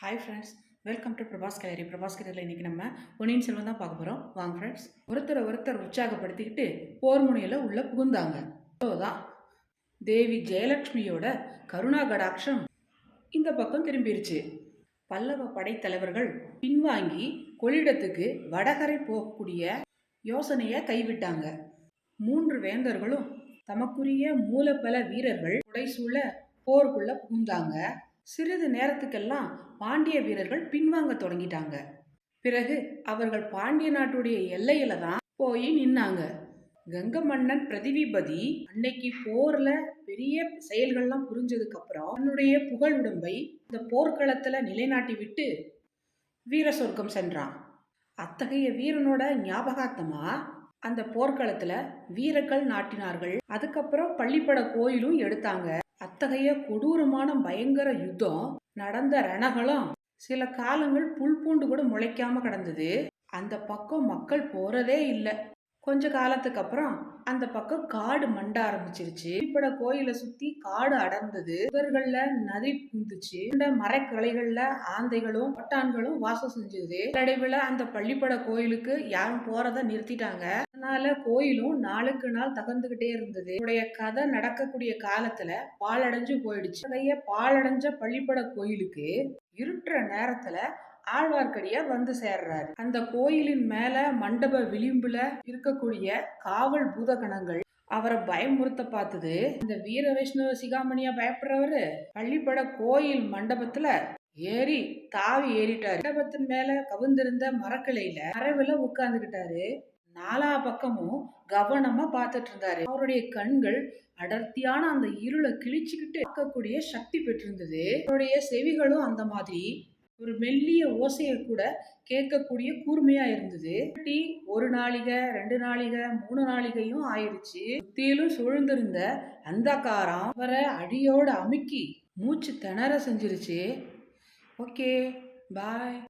Hi friends welcome to Prabhas gallery Prabhas கேலரியில் இன்றைக்கி நம்ம பொன்னியின் செல்வன் தான் பார்க்க போகிறோம் வாங்க ஃப்ரெண்ட்ஸ் ஒருத்தரை ஒருத்தர் உற்சாகப்படுத்திக்கிட்டு போர் முனையில் உள்ளே புகுந்தாங்க. அவ்வளோதான் தேவி ஜெயலட்சுமியோட கருணா கடாட்சம் இந்த பக்கம் திரும்பிருச்சு. பல்லவ படைத்தலைவர்கள் பின்வாங்கி கொள்ளிடத்துக்கு வடகரை போகக்கூடிய யோசனையை கைவிட்டாங்க. மூன்று வேந்தர்களும் தமக்குரிய மூலபல வீரர்கள் உடைசூழ போருக்குள்ளே புகுந்தாங்க. சிறிது நேரத்துக்கெல்லாம் பாண்டிய வீரர்கள் பின்வாங்க தொடங்கிட்டாங்க. பிறகு அவர்கள் பாண்டிய நாட்டுடைய எல்லையில தான் போய் நின்னாங்க. கங்க மன்னன் பிரதிவிபதி அன்னைக்கு போர்ல பெரிய செயல்கள்லாம் புரிஞ்சதுக்கு அப்புறம் தன்னுடைய புகழ் உடம்பை இந்த போர்க்களத்துல நிலைநாட்டி விட்டு வீர சொர்க்கம் சென்றான். அத்தகைய வீரனோட ஞாபகார்த்தமா அந்த போர்க்களத்துல வீரர்கள் நாட்டினார்கள். அதுக்கப்புறம் பள்ளிப்பட கோயிலும் எடுத்தாங்க. அத்தகைய கொடூரமான பயங்கர யுத்தம் நடந்த ரணகலம் சில காலங்கள் புல் பூண்டு கூட முளைக்காம கிடந்தது. அந்த பக்கம் மக்கள் போறதே இல்லை. கொஞ்ச காலத்துக்கு அப்புறம் அந்த பக்கம் காடு மண்ட ஆரம்பிச்சிருச்சு. இப்பட கோயிலை சுத்தி காடு அடர்ந்தது. புதர்கள்ல நதி புந்துச்சு இந்த மரக்கிளைகள்ல ஆந்தைகளும் ஒட்டான்களும் வாசம் செஞ்சது. நடைவில் அந்த பள்ளிப்பட கோயிலுக்கு யாரும் போறத நிறுத்திட்டாங்க. அதனால கோயிலும் நாளுக்கு நாள் தகர்ந்துகிட்டே இருந்தது. உடைய கதை நடக்கக்கூடிய காலத்துல பாலடைஞ்சு போயிடுச்சு. நிறைய பாலடைஞ்ச பள்ளிப்பட கோயிலுக்கு இருட்டுற நேரத்துல ஆழ்வார்க்கடியார் வந்து சேர்றாரு. அந்த கோயிலின் மேல மண்டப விளிம்புல இருக்கக்கூடிய காவல் பூதகணங்கள் அவரை பயமுறுத்த பார்த்தது. இந்த வீர வைஷ்ணவ சிகாமணியா பயப்படுறவரு பள்ளிப்பட கோயில் மண்டபத்துல ஏறி தாவி ஏறிட்டாரு. மண்டபத்தின் மேல கவிழ்ந்திருந்த மரக்கிளையில மரவுல உட்கார்ந்துகிட்டாரு. நாலா பக்கமும் கவனமா பார்த்துட்டு இருந்தாரு. அவருடைய கண்கள் அடர்த்தியான அந்த இருளை கிழிச்சுக்கிட்டு இருக்கக்கூடிய சக்தி பெற்றிருந்தது. அவருடைய செவிகளும் அந்த மாதிரி ஒரு மெல்லிய ஓசையை கூட கேட்கக்கூடிய கூர்மையா இருந்தது. டீ ஒரு நாளிகை ரெண்டு நாளிகை மூணு நாளிகையும் ஆயிடுச்சு. சுத்தியிலும் சூழ்ந்திருந்த அந்த காரம் அவரை அடியோட அமுக்கி மூச்சு திணற செஞ்சிருச்சு. Okay bye.